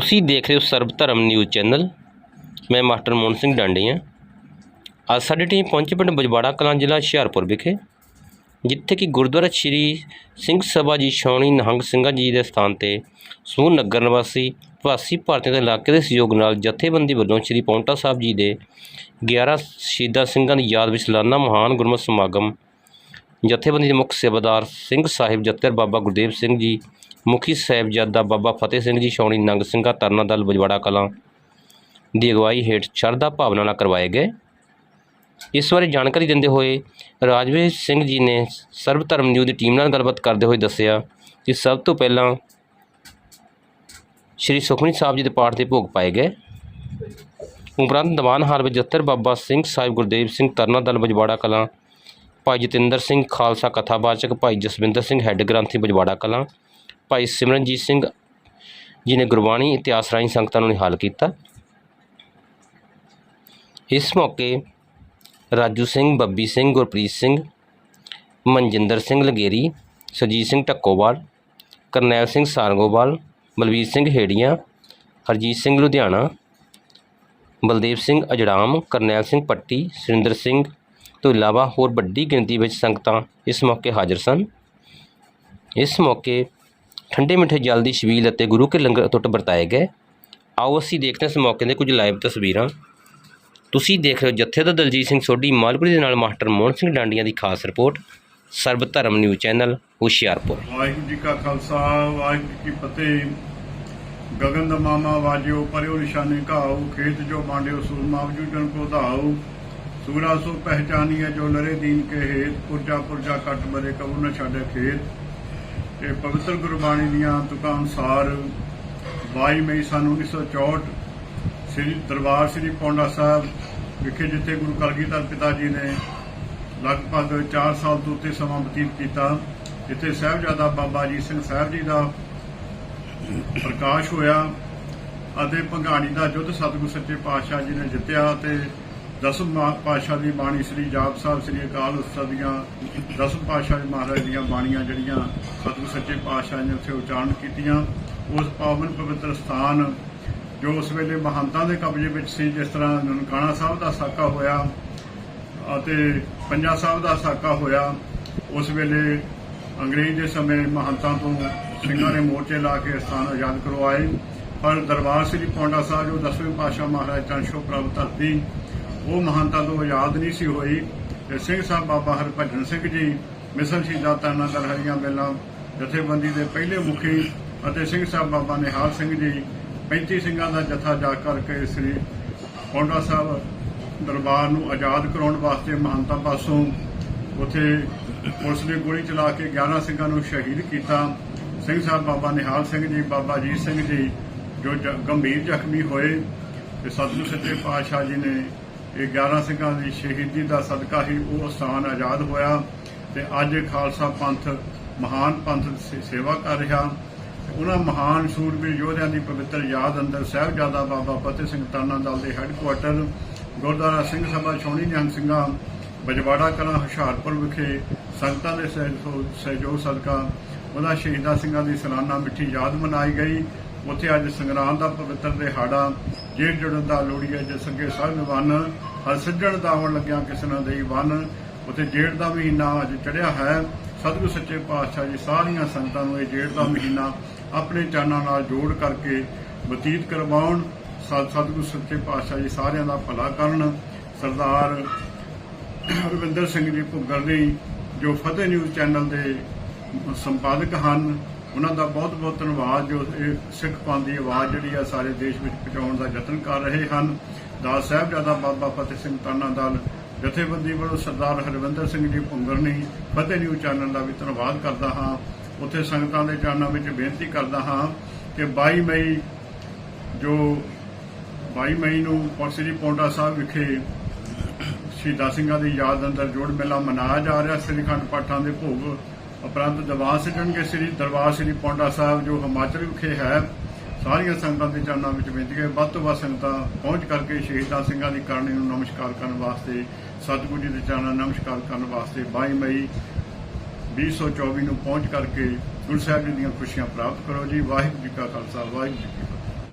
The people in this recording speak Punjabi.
ਤੁਸੀਂ ਦੇਖ ਰਹੇ ਹੋ ਸਰਬ ਧਰਮ ਨਿਊਜ਼ ਚੈਨਲ। ਮੈਂ ਮਾਸਟਰ ਮੋਹਨ ਸਿੰਘ ਡਾਂਡੀ ਹਾਂ ਅੱਜ ਸਾਡੀ ਟੀਮ ਪਹੁੰਚੀ ਪਿੰਡ ਬਜਵਾੜਾ ਕਲਾਂ ਜ਼ਿਲ੍ਹਾ ਹੁਸ਼ਿਆਰਪੁਰ ਵਿਖੇ, ਜਿੱਥੇ ਕਿ ਗੁਰਦੁਆਰਾ ਸ਼੍ਰੀ ਸਿੰਘ ਸਭਾ ਜੀ ਛਾਉਣੀ ਨਿਹੰਗ ਸਿੰਘਾਂ ਜੀ ਦੇ ਸਥਾਨ ਤੇ ਸਮੂਹ ਨਗਰ ਨਿਵਾਸੀ ਪ੍ਰਵਾਸੀ ਭਾਰਤੀਆਂ ਦੇ ਇਲਾਕੇ ਦੇ ਸਹਿਯੋਗ ਨਾਲ ਜਥੇਬੰਦੀ ਵੱਲੋਂ ਸ਼੍ਰੀ ਪੌਂਟਾ ਸਾਹਿਬ ਜੀ ਦੇ 11 ਸ਼ਹੀਦਾਂ ਸਿੰਘਾਂ ਦੀ ਯਾਦ ਵਿੱਚ ਸਾਲਾਨਾ ਮਹਾਨ ਗੁਰਮਤਿ ਸਮਾਗਮ। ਜਥੇਬੰਦੀ ਦੇ ਮੁੱਖ ਸੇਵਾਦਾਰ ਸਿੰਘ ਸਾਹਿਬ ਜੱਤਰ ਬਾਬਾ ਗੁਰਦੇਵ ਸਿੰਘ ਜੀ ਮੁਖੀ ਸਾਹਿਬਜ਼ਾਦਾ ਬਾਬਾ ਫਤਿਹ ਸਿੰਘ ਜੀ ਛਾਉਣੀ ਨੰਗ ਸਿੰਘਾਂ ਤਰਨਾ ਦਲ ਬਜਵਾੜਾ ਕਲਾਂ ਦੀ ਅਗਵਾਈ ਹੇਠ ਸ਼ਰਧਾ ਭਾਵਨਾ ਨਾਲ ਕਰਵਾਏ ਗਏ। ਇਸ ਬਾਰੇ ਜਾਣਕਾਰੀ ਦਿੰਦੇ ਹੋਏ ਰਾਜਵੀਰ ਸਿੰਘ ਜੀ ਨੇ ਸਰਬ ਧਰਮ ਨਿਊਜ਼ ਦੀ ਟੀਮ ਨਾਲ ਗੱਲਬਾਤ ਕਰਦੇ ਹੋਏ ਦੱਸਿਆ ਕਿ ਸਭ ਤੋਂ ਪਹਿਲਾਂ ਸ਼੍ਰੀ ਸੁਖਮਨੀ ਸਾਹਿਬ ਜੀ ਦੇ ਪਾਠ ਦੇ ਭੋਗ ਪਾਏ ਗਏ। ਉਪਰੰਤ ਦੀਵਾਨ ਹਾਲ ਵਿੱਚ ਜੱਤਰ ਬਾਬਾ ਸਿੰਘ ਸਾਹਿਬ ਗੁਰਦੇਵ ਸਿੰਘ ਤਰਨਾ ਦਲ ਬਜਵਾੜਾ ਕਲਾਂ, ਭਾਈ ਜਤਿੰਦਰ ਸਿੰਘ ਖਾਲਸਾ ਕਥਾਵਾਚਕ, ਭਾਈ ਜਸਵਿੰਦਰ ਸਿੰਘ ਹੈੱਡ ਗ੍ਰੰਥੀ ਬਜਵਾੜਾ ਕਲਾਂ ਭਾਈ ਸਿਮਰਨਜੀਤ ਸਿੰਘ ਜੀ ਨੇ ਗੁਰਬਾਣੀ ਇਤਿਹਾਸ ਰਾਹੀਂ ਸੰਗਤਾਂ ਨੂੰ ਨਿਹਾਲ ਕੀਤਾ। ਇਸ ਮੌਕੇ ਰਾਜੂ ਸਿੰਘ, ਬੱਬੀ ਸਿੰਘ, ਗੁਰਪ੍ਰੀਤ ਸਿੰਘ, ਮਨਜਿੰਦਰ ਸਿੰਘ ਲਗੇਰੀ, ਸੁਰਜੀਤ ਸਿੰਘ ਟੱਕੋਵਾਲ ਕਰਨੈਲ ਸਿੰਘ ਸਾਰਗੋਵਾਲ, ਬਲਵੀਰ ਸਿੰਘ ਹੇੜੀਆਂ, ਹਰਜੀਤ ਸਿੰਘ ਲੁਧਿਆਣਾ, ਬਲਦੇਵ ਸਿੰਘ ਅਜੜਾਮ, ਕਰਨੈਲ ਸਿੰਘ ਪੱਟੀ, ਸੁਰਿੰਦਰ ਸਿੰਘ ਤੋਂ ਇਲਾਵਾ ਹੋਰ ਵੱਡੀ ਗਿਣਤੀ ਵਿੱਚ ਸੰਗਤਾਂ ਇਸ ਮੌਕੇ ਹਾਜ਼ਰ ਸਨ। ਇਸ ਮੌਕੇ ਠੰਡੇ ਮਿੱਠੇ ਜਲ ਦੀ ਛਬੀਲ ਅਤੇ ਗੁਰੂ ਕੇ ਲੰਗਰ ਟੁੱਟ ਵਰਤਾਏ ਗਏ। ਆਓ ਅਸੀਂ ਦੇਖਦੇ ਹਾਂ ਇਸ ਮੌਕੇ ਦੇ ਕੁਝ ਲਾਈਵ ਤਸਵੀਰਾਂ। ਤੁਸੀਂ ਦੇਖ ਰਹੇ ਹੋ ਜਥੇਦਾਰ ਦਲਜੀਤ ਸਿੰਘ ਸੋਢੀ, ਮਾਲਪੁਰੀ ਦੇ ਨਾਲ ਮਾਸਟਰ ਮੋਹਨ ਸਿੰਘ ਡਾਂਡੀਆਂ ਦੀ ਖਾਸ ਰਿਪੋਰਟ, ਸਰਬ ਧਰਮ ਨਿਊਜ਼ ਚੈਨਲ, ਹੁਸ਼ਿਆਰਪੁਰ। ਵਾਹਿਗੁਰੂ ਜੀ ਕਾ ਖਾਲਸਾ, ਵਾਹਿਗੁਰੂ ਜੀ ਕੀ ਫਤਿਹ। ਗਗਨ ਦਾ ਮਾਮਾ ਵਾਜਿਓ, ਪਰਿਓ ਨਿਸ਼ਾਨੇ ਘਾਉ ਖੇਤ ਜੋ ਮਾਂਡਿਓ ਸੂਰਮਾ ਵਜੂ ਜਨ ਕੋ ਧਾਉ ਸੂਰਾ ਸੋ ਪਹਿਚਾਨੀਏ ਜੋ ਨਰੇ ਦੀਨ ਕੇ ਹੇਤ, ਪੁਰਜਾ ਪੁਰਜਾ ਕੱਟ ਬਰੇ ਕਬੂ ਨ ਛਾੜੇ ਖੇਤ। ਇਹ ਪਵਿੱਤਰ ਗੁਰਬਾਣੀ ਦੀਆਂ ਤੁਕਾਂ ਅਨੁਸਾਰ 22 ਮਈ ਸਨ 1964 ਸ੍ਰੀ ਦਰਬਾਰ ਸ੍ਰੀ ਪੌਂਡਾ ਸਾਹਿਬ ਵਿਖੇ ਜਿੱਥੇ ਗੁਰੂ ਕਲਗੀਧਰ ਪਿਤਾ ਜੀ ਨੇ ਲਗਭਗ 4 ਸਾਲ ਤੋਂ ਉੱਤੇ ਸਮਾਂ ਬਤੀਤ ਕੀਤਾ, ਜਿੱਥੇ ਸਾਹਿਬਜ਼ਾਦਾ ਬਾਬਾ ਜੀ ਸਿੰਘ ਸਾਹਿਬ ਜੀ ਦਾ ਪ੍ਰਕਾਸ਼ ਹੋਇਆ ਅਤੇ ਭੰਗਾਣੀ ਦਾ ਯੁੱਧ ਸਤਿਗੁਰ ਸੱਚੇ ਪਾਤਸ਼ਾਹ ਜੀ ਨੇ ਜਿੱਤਿਆ ਤੇ ਦਸਮ ਪਾਤਸ਼ਾਹ ਦੀ ਬਾਣੀ ਸ੍ਰੀ ਜਾਪ ਸਾਹਿਬ ਸ੍ਰੀ ਅਕਾਲ ਉਸਤਾਦ ਦੀਆਂ, ਦਸਮ ਪਾਤਸ਼ਾਹ ਮਹਾਰਾਜ ਦੀਆਂ ਬਾਣੀਆਂ ਜਿਹੜੀਆਂ ਸਤਿਗੁਰ ਸੱਚੇ ਪਾਤਸ਼ਾਹ ਨੇ ਉੱਥੇ ਉਚਾਰਨ ਕੀਤੀਆਂ, ਉਸ ਪਾਵਨ ਪਵਿੱਤਰ ਸਥਾਨ ਜੋ ਉਸ ਵੇਲੇ ਮਹੰਤਾਂ ਦੇ ਕਬਜ਼ੇ ਵਿੱਚ ਸੀ, ਜਿਸ ਤਰ੍ਹਾਂ ਨਨਕਾਣਾ ਸਾਹਿਬ ਦਾ ਸਾਕਾ ਹੋਇਆ ਅਤੇ ਪੰਜਾ ਸਾਹਿਬ ਦਾ ਸਾਕਾ ਹੋਇਆ, ਉਸ ਵੇਲੇ ਅੰਗਰੇਜ਼ ਦੇ ਸਮੇਂ ਮਹੰਤਾਂ ਤੋਂ ਸਿੰਘਾਂ ਨੇ ਮੋਰਚੇ ਲਾ ਕੇ ਸਥਾਨ ਆਜ਼ਾਦ ਕਰਵਾਏ, ਪਰ ਦਰਬਾਰ ਸ੍ਰੀ ਪੌਂਡਾ ਸਾਹਿਬ ਜੋ ਦਸਵੇਂ ਪਾਤਸ਼ਾਹ ਮਹਾਰਾਜ ਚੰਸ਼ੋ ਪ੍ਰਭ ਧਰਤੀ ਉਹ ਮਹਾਨਤਾ ਤੋਂ ਆਜ਼ਾਦ ਨਹੀਂ ਸੀ ਹੋਈ। ਤੇ ਸਿੰਘ ਸਾਹਿਬ ਬਾਬਾ ਹਰਭਜਨ ਸਿੰਘ ਜੀ, ਮਿਸਲ ਸ਼ਹੀਦਾਂ ਤਾਨਾ ਦਰ ਮੇਲਾ ਜਥੇਬੰਦੀ ਦੇ ਪਹਿਲੇ ਮੁਖੀ ਅਤੇ ਸਿੰਘ ਸਾਹਿਬ ਬਾਬਾ ਨਿਹਾਲ ਸਿੰਘ ਜੀ 35 ਸਿੰਘਾਂ ਦਾ ਜਥਾ ਜਾ ਕਰਕੇ ਸ੍ਰੀ ਪੌਂਡਾ ਸਾਹਿਬ ਦਰਬਾਰ ਨੂੰ ਆਜ਼ਾਦ ਕਰਾਉਣ ਵਾਸਤੇ ਮਹਾਨਤਾ ਪਾਸੋਂ ਉਥੇ ਪੁਲਿਸ ਨੇ ਗੋਲੀ ਚਲਾ ਕੇ 11 ਸਿੰਘਾਂ ਨੂੰ ਸ਼ਹੀਦ ਕੀਤਾ। ਸਿੰਘ ਸਾਹਿਬ ਬਾਬਾ ਨਿਹਾਲ ਸਿੰਘ ਜੀ, ਬਾਬਾ ਜੀਤ ਸਿੰਘ ਜੀ, ਜੋ ਜ- ਗੰਭੀਰ ਜ਼ਖਮੀ ਹੋਏ। ਤੇ ਸਤਿਗੁਰ ਸੱਚੇ ਪਾਤਸ਼ਾਹ ਜੀ ਨੇ ਇਹ 11 ਸਿੰਘਾਂ ਦੀ ਸ਼ਹੀਦੀ ਦਾ ਸਦਕਾ ਹੀ ਉਹ ਸਥਾਨ ਆਜ਼ਾਦ ਹੋਇਆ ਤੇ ਅੱਜ ਖਾਲਸਾ ਪੰਥ, ਮਹਾਨ ਪੰਥ ਦੀ ਸੇਵਾ ਕਰ ਰਿਹਾ। ਉਹਨਾਂ ਮਹਾਨ ਸੂਰਬੀਰ ਯੋਧਿਆਂ ਦੀ ਪਵਿੱਤਰ ਯਾਦ ਅੰਦਰ ਸਾਹਿਬਜ਼ਾਦਾ ਬਾਬਾ ਫਤਿਹ ਸਿੰਘ ਤਾਨਾ ਦਲ ਦੇ ਹੈੱਡਕੁਆਟਰ, ਗੁਰਦੁਆਰਾ ਸਿੰਘ ਸਭਾ ਛੋਣੀ ਨਿਹੰਗ ਸਿੰਘਾਂ, ਬਜਵਾੜਾ ਕਲਾਂ ਹੁਸ਼ਿਆਰਪੁਰ ਵਿਖੇ ਸੰਗਤਾਂ ਦੇ ਸਹਿਯੋਗ ਸਦਕਾ, ਉਹਨਾਂ ਸ਼ਹੀਦਾਂ ਸਿੰਘਾਂ ਦੀ ਸਲਾਨਾ ਮਿੱਠੀ ਯਾਦ ਮਨਾਈ ਗਈ। ਉੱਥੇ ਅੱਜ ਸੰਗਰਾਂਦ ਦਾ ਪਵਿੱਤਰ ਦਿਹਾੜਾ ਜੇਠ ਜੁੜਨ ਦਾ ਲੋੜੀਏ ਜਿਸ ਅੱਗੇ ਸਭ ਵੰਨ, ਹਰ ਸੱਜਣ ਦਾ ਆਉਣ ਲੱਗਿਆ ਕਿਸ ਨਾ ਦੇਈ ਵੰਨ। ਉੱਥੇ ਦਾ ਮਹੀਨਾ ਅੱਜ ਚੜਿਆ ਹੈ। ਸਤਿਗੁਰ ਸੱਚੇ ਪਾਤਸ਼ਾਹ ਜੀ ਸਾਰੀਆਂ ਸੰਗਤਾਂ ਨੂੰ ਇਹ ਜੇਠ ਦਾ ਮਹੀਨਾ ਆਪਣੇ ਚਾਨਾਂ ਨਾਲ ਜੋੜ ਕਰਕੇ ਬਤੀਤ ਕਰਵਾਉਣ। ਸਤ- ਸਤਿਗੁਰ ਸੱਚੇ ਪਾਤਸ਼ਾਹ ਜੀ ਸਾਰਿਆਂ ਦਾ ਭਲਾ ਕਰਨ। ਸਰਦਾਰ ਰਵਿੰਦਰ ਸਿੰਘ ਜੀ ਭੁੱਗਰ ਨੇ ਜੋ ਫਤਿਹ ਨਿਊਜ਼ ਚੈਨਲ ਦੇ ਸੰਪਾਦਕ ਹਨ ਉਹਨਾਂ ਦਾ ਬਹੁਤ ਬਹੁਤ ਧੰਨਵਾਦ ਜੋ ਇਹ ਸਿੱਖ ਪੰਥ ਦੀ ਆਵਾਜ਼ ਜਿਹੜੀ ਆ ਸਾਰੇ ਦੇਸ਼ ਵਿੱਚ ਪਹੁੰਚਾਉਣ ਦਾ ਯਤਨ ਕਰ ਰਹੇ ਹਨ। ਦਾਸ ਸਾਹਿਬਜ਼ਾਦਾ ਬਾਬਾ ਫਤਿਹ ਸਿੰਘ ਤਾਨਾ ਦਲ, ਜਥੇਬੰਦੀ ਵੱਲੋਂ ਸਰਦਾਰ ਹਰਵਿੰਦਰ ਸਿੰਘ ਜੀ ਭੁੰਗਰਨੀ, ਫਤਿਹ ਨਿਊਜ਼ ਚੈਨਲ ਦਾ ਵੀ ਧੰਨਵਾਦ ਕਰਦਾ ਹਾਂ। ਉੱਥੇ ਸੰਗਤਾਂ ਦੇ ਚਰਨਾਂ ਵਿੱਚ ਬੇਨਤੀ ਕਰਦਾ ਹਾਂ ਕਿ 22 ਮਈ ਜੋ 22 ਮਈ ਨੂੰ ਪੌ- ਸ੍ਰੀ ਪੌਂਡਾ ਸਾਹਿਬ ਵਿਖੇ ਸ਼ਹੀਦਾਂ ਸਿੰਘਾਂ ਦੀ ਯਾਦ ਅੰਦਰ ਜੋੜ ਮੇਲਾ ਮਨਾਇਆ ਜਾ ਰਿਹਾ, ਸ੍ਰੀ ਖੰਡ ਪਾਠਾਂ ਦੇ ਭੋਗ ਉਪਰੰਤ ਦਰਬਾਰ ਸਿੱਟਣਗੇ ਸ੍ਰੀ ਦਰਬਾਰ ਸ੍ਰੀ ਪੌਂਡਾ ਸਾਹਿਬ, ਜੋ ਹਿਮਾਚਲ ਵਿਖੇ ਹੈ, ਸਾਰੀਆਂ ਸੰਗਤਾਂ ਦੇ ਚਰਨਾਂ ਵਿੱਚ ਬੇਨਤੀ ਹੈ ਵੱਧ ਤੋਂ ਵੱਧ ਸੰਗਤਾਂ ਪਹੁੰਚ ਕਰਕੇ ਸ਼ਹੀਦਾਂ ਸਿੰਘਾਂ ਦੀ ਕਰਨੀ ਨੂੰ ਨਮਸਕਾਰ ਕਰਨ ਵਾਸਤੇ, ਸਤਿਗੁਰੂ ਜੀ ਦੇ ਚਰਨਾਂ ਨੂੰ ਨਮਸਕਾਰ ਕਰਨ ਵਾਸਤੇ 22 ਮਈ 2024 ਨੂੰ ਪਹੁੰਚ ਕਰਕੇ ਗੁਰੂ ਸਾਹਿਬ ਜੀ ਦੀਆਂ ਖੁਸ਼ੀਆਂ ਪ੍ਰਾਪਤ ਕਰੋ ਜੀ। ਵਾਹਿਗੁਰੂ ਜੀ ਕਾ ਖਾਲਸਾ, ਵਾਹਿਗੁਰੂ ਜੀ ਕੀ ਫਤਿਹ।